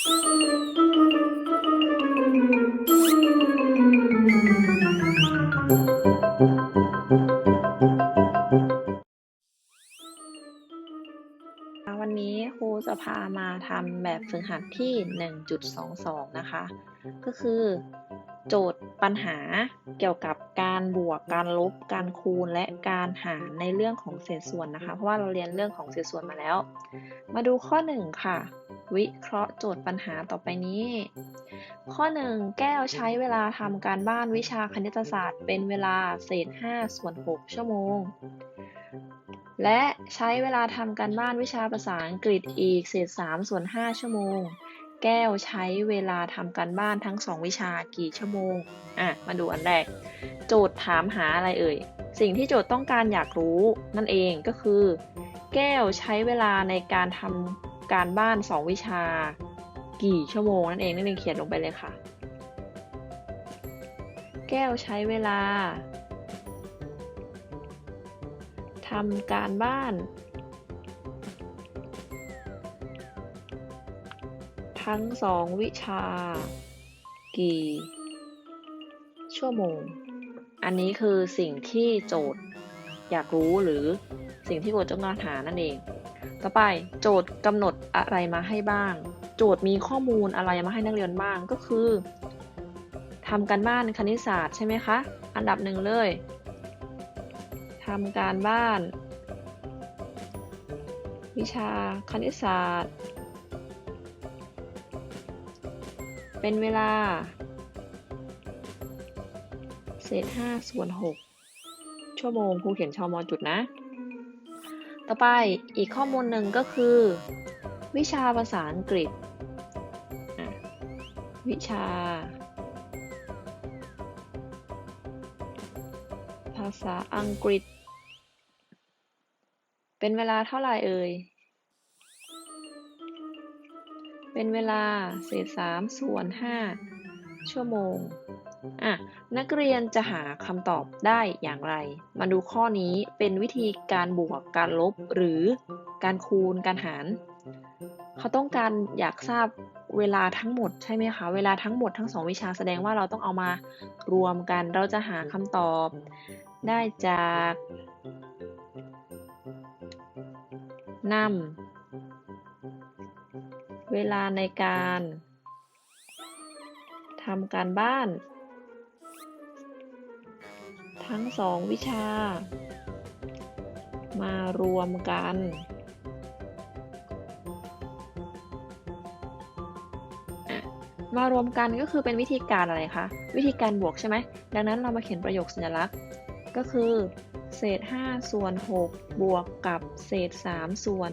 วันนี้ครูจะพามาทำแบบฝึกหัดที่ 1.22 นะคะ ก็คือโจทย์ปัญหาเกี่ยวกับการบวก การลบ การคูณ และการหารในเรื่องของเศษส่วนนะคะ เพราะว่าเราเรียนเรื่องของเศษส่วนมาแล้ว มาดูข้อ 1 ค่ะ วิเคราะห์โจทย์ปัญหาต่อไปนี้ ข้อ 1 แก้วใช้เวลาทำการบ้านวิชาคณิตศาสตร์เป็นเวลาเศษ5ส่วน6ชั่วโมง และใช้เวลาทำการบ้านวิชาภาษาอังกฤษอีกเศษ3ส่วน5ชั่วโมง แก้วใช้เวลาทำการบ้านทั้ง 2 วิชากี่ชั่วโมง อะ มาดูอันแรก โจทย์ถามหาอะไรเอ่ย สิ่งที่โจทย์ต้องการอยากรู้นั่นเองก็คือ แก้วใช้เวลาในการทำ การบ้าน 2 วิชา กี่ชั่วโมงนั่นเองนั่นเองเขียนลงไปเลยค่ะ แก้วใช้เวลาทำการบ้าน ทั้งสองวิชา กี่ ชั่วโมง อันนี้คือสิ่งที่โจทย์อยากรู้หรือสิ่งที่โจทย์ต้องการหานั่นเอง ต่อไปโจทย์กำหนดอะไรมาให้บ้าง โจทย์มีข้อมูลอะไรมาให้นักเรียนบ้างก็คือทำการบ้านคณิตศาสตร์ใช่ไหมคะ อันดับหนึ่งเลยทำการบ้าน วิชาคณิตศาสตร์ เป็นเวลา เศษ5ส่วน6ชั่วโมงครูเขียนชอมอจุดนะ ต่อไปอีกข้อมูลหนึ่งก็คือ วิชาภาษาอังกฤษอะวิชา ภาษาอังกฤษ เป็นเวลาเท่าไหร่เอ่ย เป็นเวลาเศษ3ส่วน5ชั่วโมง อะนักเรียนจะหาคำตอบได้อย่างไร มาดูข้อนี้เป็นวิธีการบวกการลบหรือการคูณการหาร เขาต้องการอยากทราบเวลาทั้งหมดใช่ไหมคะ เวลาทั้งหมดทั้งสองวิชาแสดงว่าเราต้องเอามารวมกัน เราจะหาคำตอบได้จากนำเวลาในการทำการบ้าน ทั้งสองวิชา มารวมกัน มารวมกันก็คือเป็นวิธีการอะไรคะ วิธีการบวกใช่ไหม ดังนั้นเรามาเขียนประโยคสัญลักษณ์ ก็คือ เศษ 5 ส่วน 6 บวกกับเศษ 3 ส่วน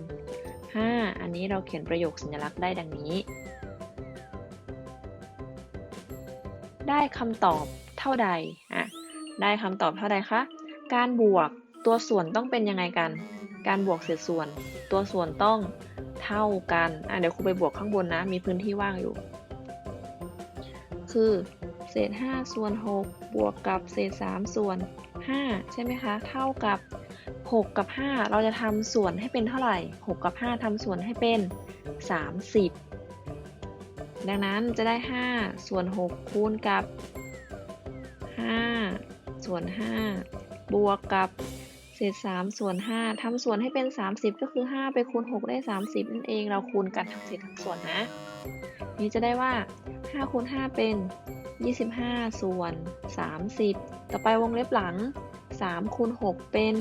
5 อันนี้เราเขียนประโยคสัญลักษณ์ได้ดังนี้ ได้คำตอบเท่าใด ได้คำตอบเท่าใดคะ การบวกตัวส่วนต้องเป็นยังไงกัน การบวกเศษส่วน ตัวส่วนต้องเท่ากันอะเดี๋ยวครูไปบวกข้างบนนะ มีพื้นที่ว่างอยู่ คือเศษ 5 ส่วน 6 บวกกับเศษ 3 ส่วน 5 ใช่ไหมคะ เท่ากับ 6 กับ 5 เราจะทำส่วนให้เป็นเท่าไหร่ 6 กับ 5ทำส่วนให้เป็น 30 ดังนั้นจะได้ 5 ส่วน 6 คูณกับ 5 ส่วน5บวกกับเศษ3ส่วน5ทำส่วนให้เป็น 30 ก็คือ 5 ไปคูณ 6 ได้ 30 นั่นเองเราคูณกันทั้งเศษทั้งส่วนนะ นี่จะได้ว่า5คูณ5เป็น 25 ส่วน 30 ต่อไปวงเล็บหลัง3คูณ6เป็น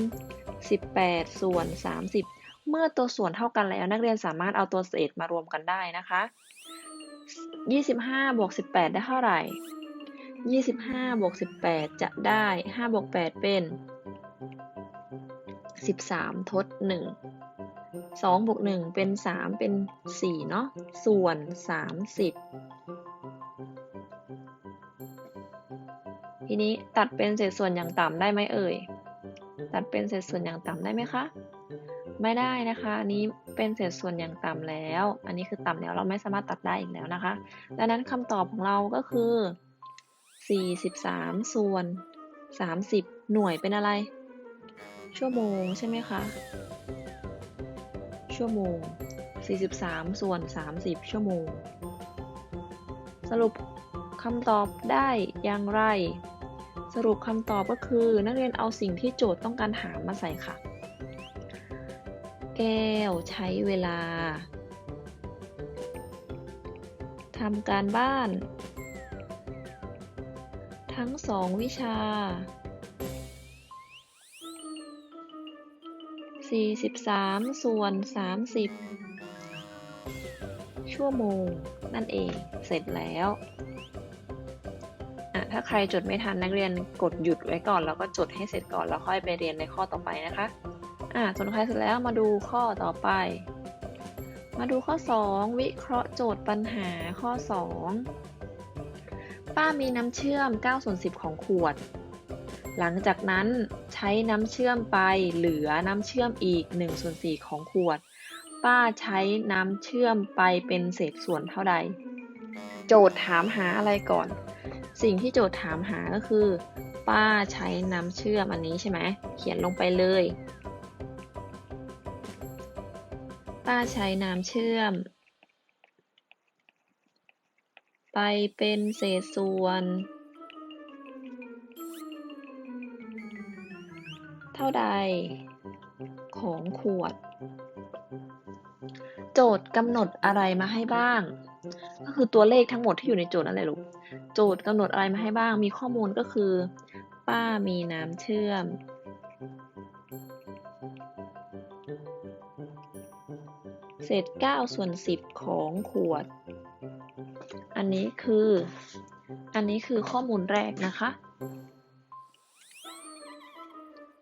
18 ส่วน 30 เมื่อตัวส่วนเท่ากันแล้วนักเรียนสามารถเอาตัวเศษมารวมกันได้นะคะ 25 บวก 18 ได้เท่าไหร่ 25บวก18 จะได้5บวก8 เป็น 13 ทด 1 2บวก1 เป็น 3 เป็น 4 เนาะ ส่วน 30 ทีนี้ตัดเป็นเศษส่วนอย่างต่ำได้ไหมเอ่ย ตัดเป็นเศษส่วนอย่างต่ำได้ไหมคะ ไม่ได้นะคะอันนี้เป็นเศษส่วนอย่างต่ำแล้ว อันนี้คือต่ำแล้วเราไม่สามารถตัดได้อีกแล้วนะคะ ดังนั้นคำตอบของเราก็คือ 43ส่วน30หน่วยเป็นอะไร ชั่วโมงใช่ไหมคะ ชั่วโมง43ส่วน30ชั่วโมง สรุปคำตอบได้อย่างไร สรุปคำตอบก็คือนักเรียนเอาสิ่งที่โจทย์ต้องการถามมาใส่ค่ะ แก้วใช้เวลาทำการบ้าน ทั้งสองวิชา 43 ส่วน 30 ชั่วโมง นั่นเอง เสร็จแล้วอะถ้าใครจดไม่ทันนักเรียนกดหยุดไว้ก่อน แล้วก็จดให้เสร็จก่อนแล้วค่อยไปเรียนในข้อต่อไปนะคะ อะจดใครเสร็จแล้วมาดูข้อต่อไป มาดูข้อ 2 วิเคราะห์โจทย์ปัญหาข้อ 2 ป้ามีน้ำเชื่อม9ส่วน10 ของขวด หลังจากนั้นใช้น้ำเชื่อมไปเหลือน้ำเชื่อมอีก1ส่วน4ของขวด ป้าใช้น้ำเชื่อมไปเป็นเศษส่วนเท่าใด โจทย์ถามหาอะไรก่อน สิ่งที่โจทย์ถามหาก็คือ ป้าใช้น้ำเชื่อมอันนี้ใช่ไหมเขียนลงไปเลย ป้าใช้น้ำเชื่อม ไปเป็นเศษส่วน เท่าใด ของขวด โจทย์กำหนดอะไรมาให้บ้าง ก็คือตัวเลขทั้งหมดที่อยู่ในโจทย์นั่นแหละลูกโจทย์กำหนดอะไรมาให้บ้าง มีข้อมูลก็คือ ป้ามีน้ำเชื่อมเศษ9ส่วน10 ของขวด อันนี้คือ อันนี้คือข้อมูลแรกนะคะ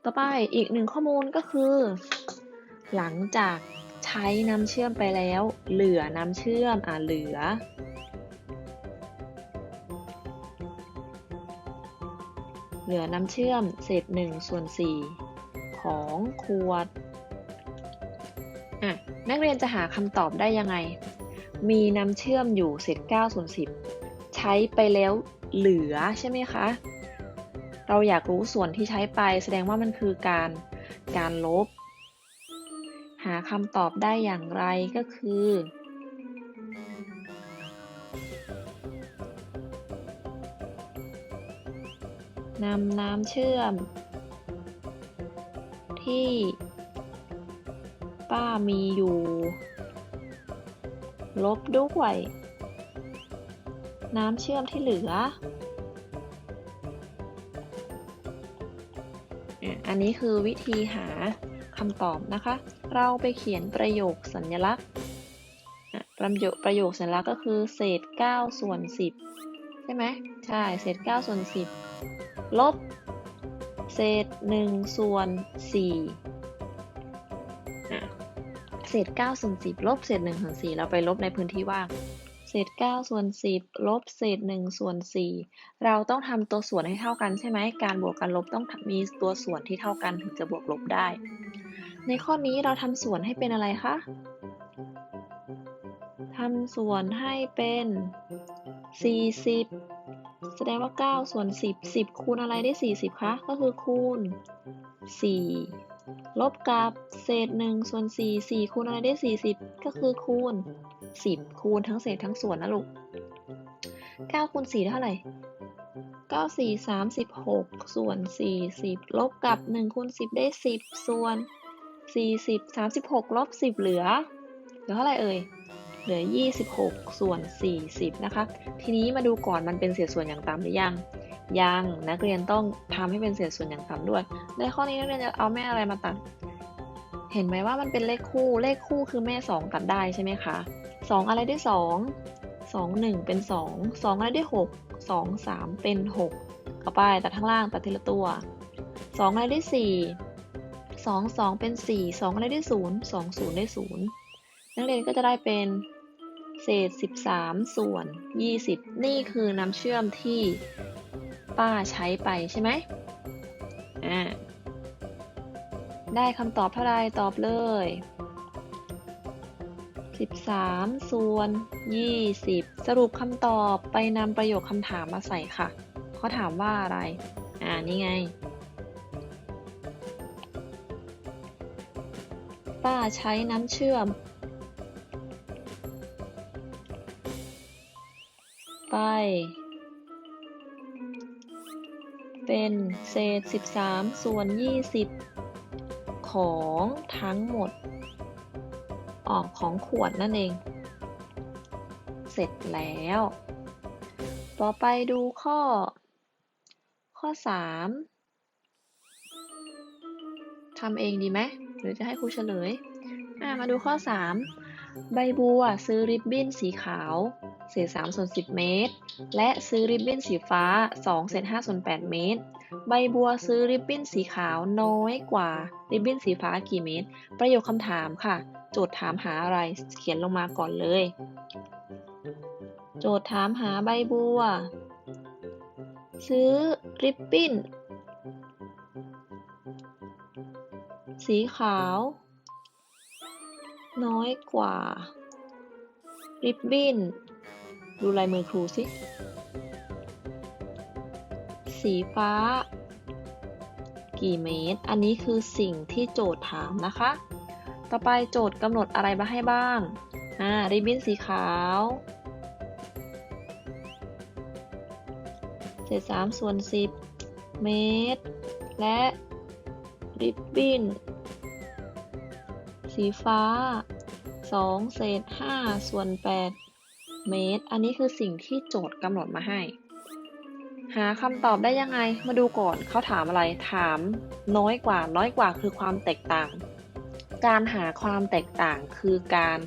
ต่อไปอีกหนึ่งข้อมูลก็คือ หลังจากใช้น้ำเชื่อมไปแล้ว เหลือน้ำเชื่อมอ่าเหลือ เหลือน้ำเชื่อมเศษ1ส่วน4ของขวดอะนักเรียนจะหาคำตอบได้ยังไง มีน้ำเชื่อมอยู่เศษ9ส่วน10 ใช้ไปแล้วเหลือใช่ไหมคะ เราอยากรู้ส่วนที่ใช้ไปแสดงว่ามันคือการการลบ หาคำตอบได้อย่างไรก็คือ นำน้ำเชื่อม ที่ป้ามีอยู่ ลบด้วย น้ำเชื่อมที่เหลือ อันนี้คือวิธีหาคำตอบนะคะ เราไปเขียนประโยคสัญลักษณ์ประโยคประโยคสัญลักษณ์ก็คือเศษ 9 ส่วน 10 ใช่ไหมใช่ เศษ 9 ส่วน 10 ลบ เศษ 1 ส่วน4อ่ ศษ 9 ส่วน 10 ลบเศษ 1 ส่วน 4 เราไปลบในพื้นที่ว่าง เศษ 9 ส่วน 10 ลบเศษ 1 ส่วน 4 เราต้องทำตัวส่วนให้เท่ากันใช่ไหม การบวกกันลบต้องมีตัวส่วนที่เท่ากันถึงจะบวกลบได้ ในข้อนี้เราทำส่วนให้เป็นอะไรคะทำส่วนให้เป็น 40 แสดงว่า 9 ส่วน 10 10 คูณอะไรได้ 40 คะ ก็คือคูณ 4 ลบกับเศษ1ส่วน4 4คูณอะไรได้ 40 ก็คือคูณ 10 คูณทั้งเศษทั้งส่วนนะลูก9คูณ4เท่าไหร่9 4 36 ส่วน 40 ลบกับ1คูณ10 ได้ 10 ส่วน 40 36 ลบ 10 เหลือ เหลือเท่าไหร่เอ่ย เหลือ 26 ส่วน 40 นะคะ ทีนี้มาดูก่อนมันเป็นเศษส่วนอย่างต่ำหรือยัง ยังนักเรียนต้องทำให้เป็นเศษส่วนอย่างต่ำด้วย ในข้อนี้นักเรียนจะเอาแม่อะไรมาตัด เห็นไหมว่ามันเป็นเลขคู่เลขคู่คือแม่ 2 ตัดได้ใช่ไหมคะ2 อะไรได้ 2 2 1 เป็น 2 2 อะไรได้ 6 2 3 เป็น 6 เอาไปตัดข้างล่างตัดทีละตัว 2 อะไรได้ 4 2 2 เป็น 4 2 อะไรได้ 0 2 0 ได้ 0 นักเรียนก็จะได้เป็นเศษ 13 ส่วน 20 นี่คือน้ำเชื่อมที่ ป้าใช้ไปใช่ไหมอ่าได้คำตอบเท่าไรตอบเลย 13 ส่วน 20 สรุปคำตอบไปนำประโยคคำถามมาใส่ค่ะ เขาถามว่าอะไร อ่า นี่ไง ป้าใช้น้ำเชื่อม ไป เป็นเศษ 13 ส่วน 20 ของทั้งหมด ออกของขวดนั่นเอง เสร็จแล้ว ต่อไปดูข้อ ข้อ 3ทำเองดีไหม หรือจะให้ครูเฉลย มาดูข้อ 3 ใบบัวซื้อริบบิ้นสีขาว เศษ3ส่วน10 เมตร และซื้อริบบิ้นสีฟ้า2เศษ5ส่วน8 เมตร ใบบัวซื้อริบบิ้นสีขาวน้อยกว่าริบบิ้นสีฟ้ากี่เมตร ประโยคคำถามค่ะ โจทย์ถามหาอะไรเขียนลงมาก่อนเลย โจทย์ถามหาใบบัว ซื้อริบบิ้นสีขาว น้อยกว่า ริบบิ้น ดูลายมือครูสิ สีฟ้า กี่เมตร อันนี้คือสิ่งที่โจทย์ถามนะคะ ต่อไปโจทย์กำหนดอะไรมาให้บ้าง อ่า ริบบิ้นสีขาว เศษสามส่วนสิบเมตร และริบบิ้นสีฟ้า2เศษ5ส่วน8 เมตร อันนี้คือสิ่งที่โจทย์กำหนดมาให้ หาคำตอบได้ยังไง มาดูก่อนเขาถามอะไร ถามน้อยกว่า น้อยกว่าคือความแตกต่าง การหาความแตกต่างคือการ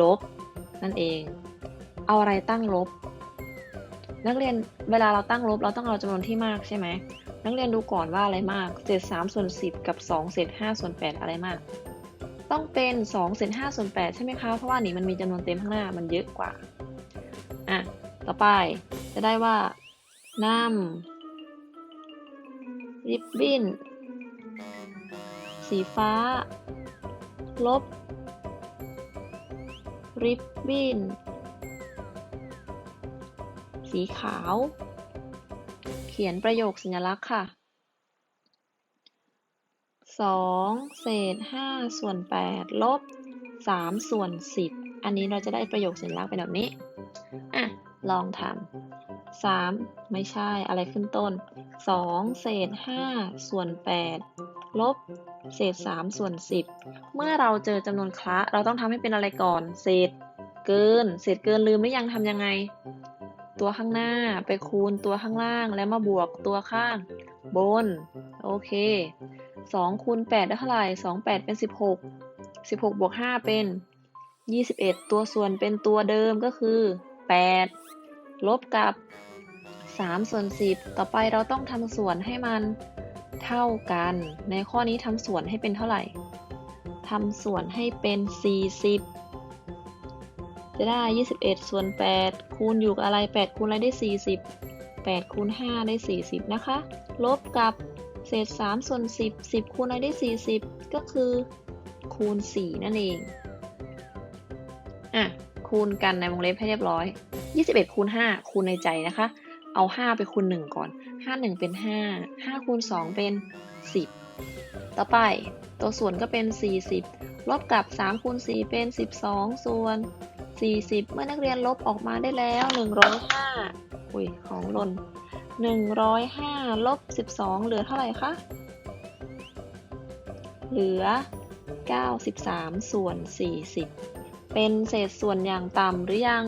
ลบนั่นเอง เอาอะไรตั้งลบ นักเรียนเวลาเราตั้งลบเราต้องเอาจำนวนที่มากใช่ไหมนักเรียนดูก่อนว่าอะไรมากเศษ3ส่วน10 กับ 2 เศษ5ส่วน8อะไรมาก ต้องเป็น2เศษ5ส่วน8ใช่ไหมคะ เพราะว่านี่มันมีจำนวนเต็มข้างหน้ามันเยอะกว่า อะ ต่อไปจะได้ว่านำริบบิ้นสีฟ้า ลบ ริบบิ้นสีขาว เขียนประโยคสัญลักษณ์ค่ะ 2เศษ5ส่วน8ลบ3ส่วน10อันนี้เราจะได้ประโยคสัญลักษณ์เป็นแบบนี้ อะ ลองทำ3ไม่ใช่อะไรขึ้นต้น2เศษ5ส่วน8ลบเศษ3ส่วน10เมื่อเราเจอจำนวนคละ เราต้องทำให้เป็นอะไรก่อน เศษเกิน เศษเกินลืมหรือยังทำยังไง ตัวข้างหน้าไปคูณตัวข้างล่างแล้วมาบวกตัวข้างบน โอเค 2คูณ8ได้เท่าไหร่2 8 เป็น 16 16บวก5เป็น 21 ตัวส่วนเป็นตัวเดิมก็คือ 8 ลบกับ 3 ส่วน 10 ต่อไปเราต้องทำส่วนให้มันเท่ากัน ในข้อนี้ทำส่วนให้เป็นเท่าไหร่ทำส่วนให้เป็น 40 จะได้ 21 ส่วน 8 คูณอยู่กับอะไร 8 คูณอะไรได้ 40 8 คูณ 5 ได้ 40 นะคะ ลบกับ ศษ 3 ส่วน 10 10 คูณอะไรได้ 40 ก็คือ คูณ 4 นั่นเอง อะ คูณกันในวงเล็บให้เรียบร้อย 21 คูณ 5 คูณในใจนะคะ เอา 5 ไปคูณ 1 ก่อน 5 1 เป็น 5 5 คูณ 2 เป็น 10 ต่อไป ตัวส่วนก็เป็น 40 ลบกับ 3 คูณ 4 เป็น 12 ส่วน 40 เมื่อนักเรียนลบออกมาได้แล้ว 105อุ้ย ของหล่น 105ลบ12 เหลือเท่าไหร่คะ เหลือ 93 ส่วน 40 เป็นเศษส่วนอย่างต่ำหรือยัง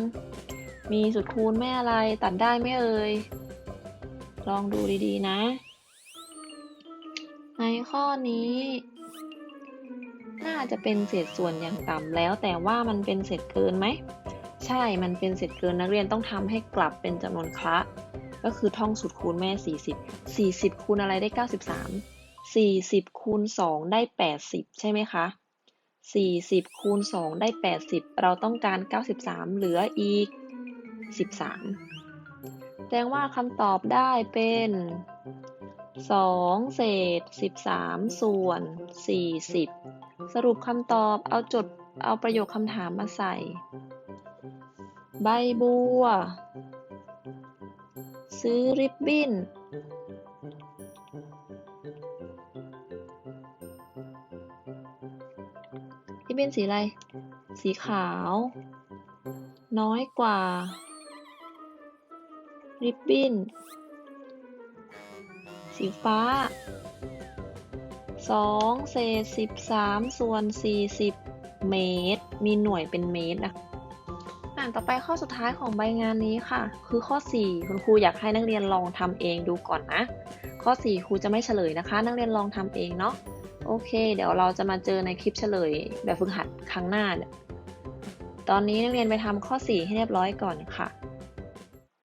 มีสุดคูณไม่อะไรตัดได้ไหมเอ่ย ลองดูดีๆนะ ในข้อนี้ น่าจะเป็นเศษส่วนอย่างต่ำแล้วแต่ว่ามันเป็นเศษเกินไหม ใช่ มันเป็นเศษเกินนักเรียนต้องทำให้กลับเป็นจำนวนคละ ก็คือท่องสูตรคูณแม่ 40 40 คูณอะไรได้ 93 40 คูณ 2 ได้ 80 ใช่ไหมคะ 40 คูณ 2 ได้ 80 เราต้องการ 93 เหลืออีก 13 แสดงว่าคำตอบได้เป็น 2 เศษ 13 ส่วน 40 สรุปคำตอบเอาจดเอาประโยคคำถามมาใส่ ใบบัว ซื้อริบบิ้น ริบบิ้นสีอะไร สีขาว น้อยกว่า ริบบิ้น สีฟ้า2เศษ13ส่วน40เมตร มีหน่วยเป็นเมตรนะานต่อไปข้อสุดท้ายของใบงานนี้ค่ะ คือข้อ 4 คุณครูอยากให้นักเรียนลองทำเองดูก่อนนะ ข้อ 4 ครูจะไม่เฉลยนะคะ นักเรียนลองทำเองเนาะโอเค เดี๋ยวเราจะมาเจอในคลิปเฉลย แบบฝึกหัดครั้งหน้าเนี่ยตอนนี้นักเรียนไปทำข้อ 4 ให้เรียบร้อยก่อนค่ะ